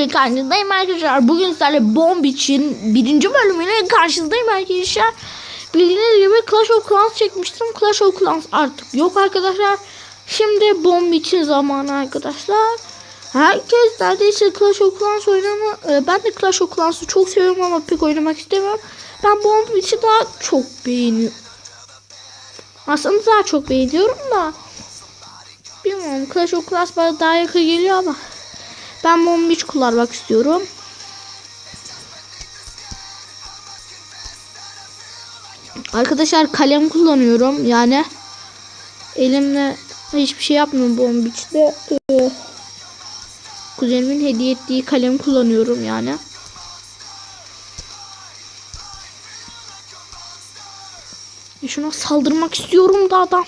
videoyla karşınızdayım arkadaşlar. Bugün sizlerle Bomb için birinci bölümüyle karşınızdayım arkadaşlar. Bildiğiniz gibi Clash of Clans çekmiştim. Clash of Clans artık yok arkadaşlar. Şimdi Bomb için zamanı arkadaşlar. Herkes neredeyse Clash of Clans oynama. Ee, Ben de Clash of Clans'ı çok seviyorum ama pek oynamak istemiyorum. Ben Bomb için daha çok beğeniyorum. Aslında daha çok beğeniyorum da. Bilmiyorum Clash of Clans bana daha yakın geliyor ama. Ben Bomb hiç kullanmak istiyorum. Arkadaşlar kalem kullanıyorum yani elimle hiçbir şey yapmıyorum Bomb içinde. Ee, kuzenimin hediye ettiği kalem kullanıyorum yani. Şuna saldırmak istiyorum da adam.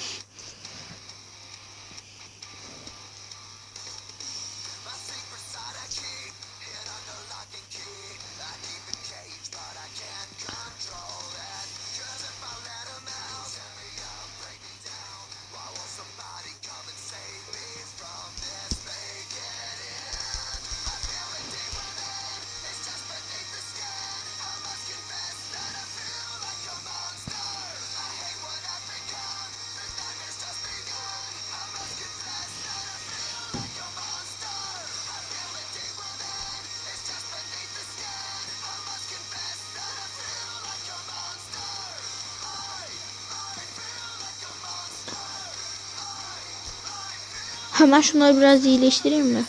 Hemen şunları biraz iyileştireyim mi?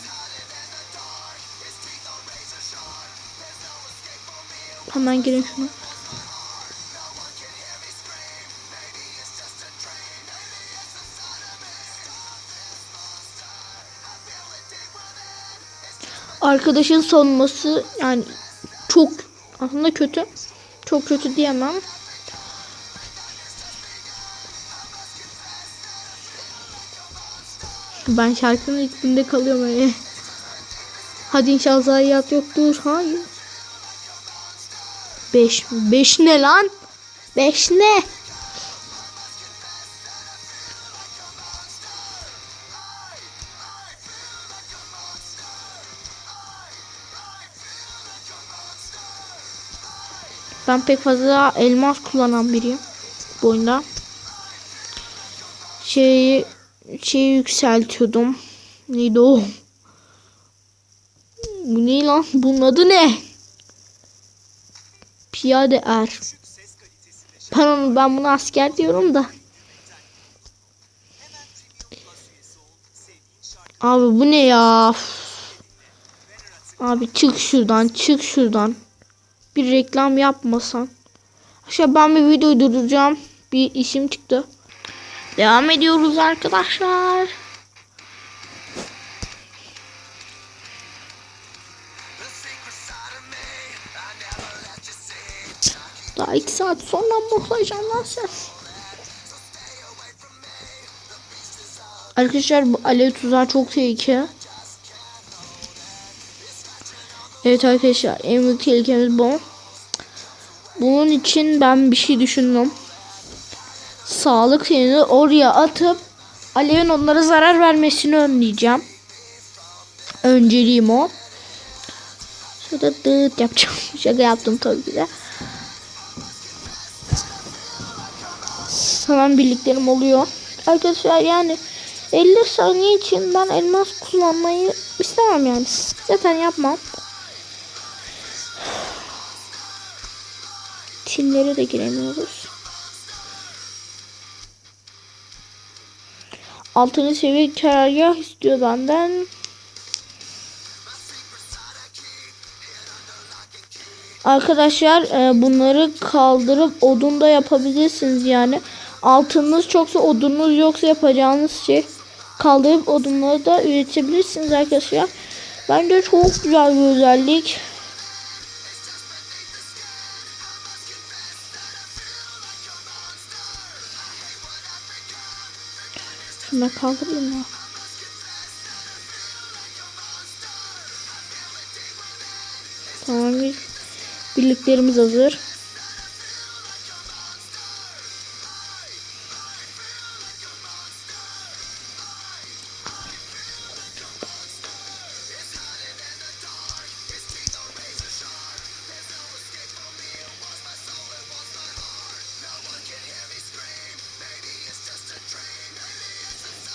Hemen girin şunu. Arkadaşın savunması yani çok aslında kötü. Çok kötü diyemem. Ben şarkının ilkinde kalıyorum öyle. Hadi inşallah zayiat yoktur. Hayır. 5 5 ne lan? 5 ne? Ben pek fazla elmas kullanan biriyim bu oyunda. Şeyi şeyi yükseltiyordum. Neydi o? Bu ne lan? Bunun adı ne? Piyade er. Ben, onu, ben bunu asker diyorum da. Abi bu ne ya? Abi çık şuradan çık şuradan. Bir reklam yapmasan. Aşağı ben bir video durduracağım. Bir işim çıktı. Devam ediyoruz arkadaşlar. Daha iki saat sonra lan sen. Arkadaşlar bu alev tuzağı çok tehlikeli. Evet arkadaşlar en büyük tehlikemiz bu. Bunun için ben bir şey düşündüm. Sağlık seni oraya atıp alevin onlara zarar vermesini önleyeceğim. Önceliğim o. Şurada dıt yapacağım. Şaka yaptım tabii de. Hemen birliklerim oluyor. Arkadaşlar yani 50 saniye için ben elmas kullanmayı istemem yani. Zaten yapmam. Timlere de giremiyoruz. Altıncı seviye karargah istiyor benden. Arkadaşlar e, bunları kaldırıp odun da yapabilirsiniz yani. Altınız çoksa odununuz yoksa yapacağınız şey kaldırıp odunları da üretebilirsiniz arkadaşlar. Bence çok güzel bir özellik. Şunu kaldırayım ya. Tamam bir birliklerimiz hazır.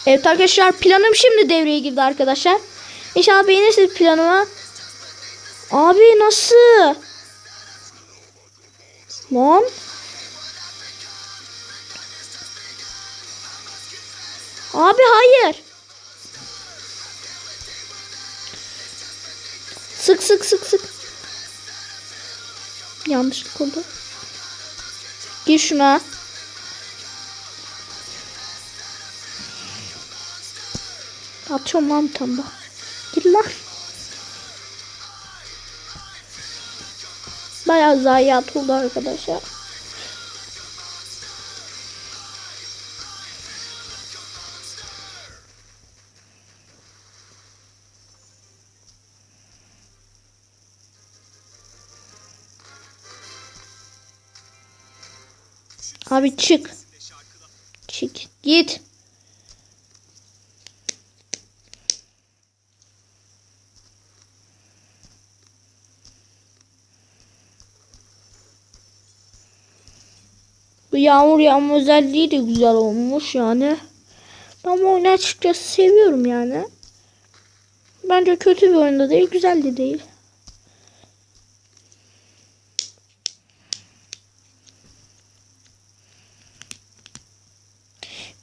Evet arkadaşlar planım şimdi devreye girdi arkadaşlar. İnşallah beğenirsiniz planımı. Abi nasıl? Lan. Abi hayır. Sık sık sık sık. Yanlışlık oldu. Gir şuna. Atıyorum lan daha. Gir lan. Bayağı zayiat oldu arkadaşlar. Abi çık. Çık. Git. Yağmur yağma özelliği de güzel olmuş yani. Ben bu oyunu açıkçası seviyorum yani. Bence kötü bir oyunda değil, güzel de değil.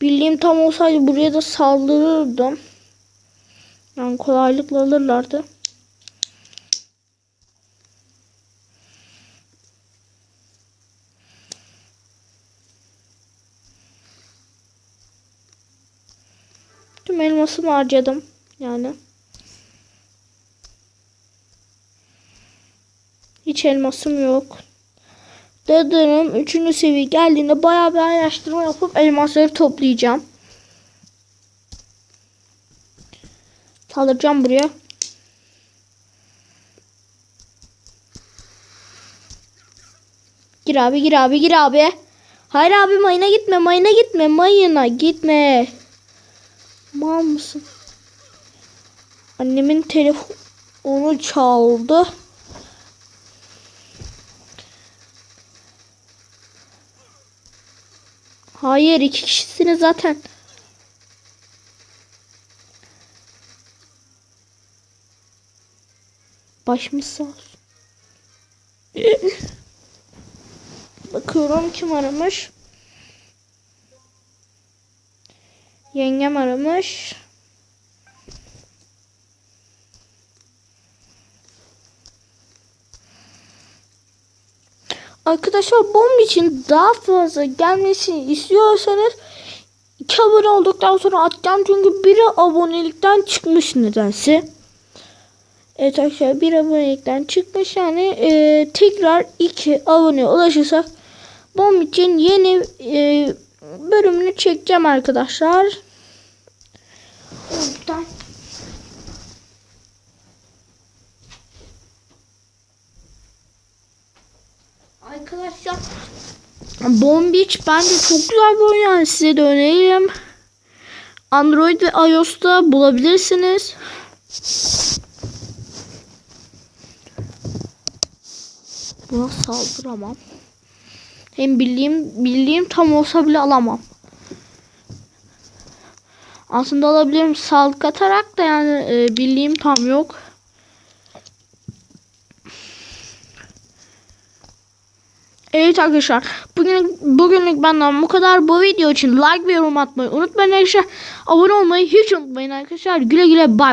Bildiğim tam olsaydı buraya da saldırırdım. Yani kolaylıkla alırlardı. Tüm elmasımı harcadım. Yani. Hiç elmasım yok. Dedem 3. seviye geldiğinde bayağı bir araştırma yapıp elmasları toplayacağım. Saldıracağım buraya. Gir abi gir abi gir abi. Hayır abi mayına gitme mayına gitme mayına gitme. Mal mısın? Annemin telefonu çaldı. Hayır iki kişisiniz zaten. Başımız sağ olsun. Bakıyorum kim aramış. Yengem aramış. Arkadaşlar bomb için daha fazla gelmesini istiyorsanız 2 abone olduktan sonra atacağım çünkü biri abonelikten çıkmış nedense. Evet arkadaşlar bir abonelikten çıkmış yani e, tekrar 2 abone ulaşırsak bomb için yeni e, bölümünü çekeceğim arkadaşlar. Oradan. Arkadaşlar Bomb Beach bence çok güzel bir oyun yani size de öneririm. Android ve iOS'ta bulabilirsiniz. Buna saldıramam. Hem bildiğim bildiğim tam olsa bile alamam. Aslında alabilirim sağlık atarak da yani e, bildiğim tam yok. Evet arkadaşlar bugün bugünlük benden bu kadar. Bu video için like ve yorum atmayı unutmayın arkadaşlar. Abone olmayı hiç unutmayın arkadaşlar. Güle güle bye.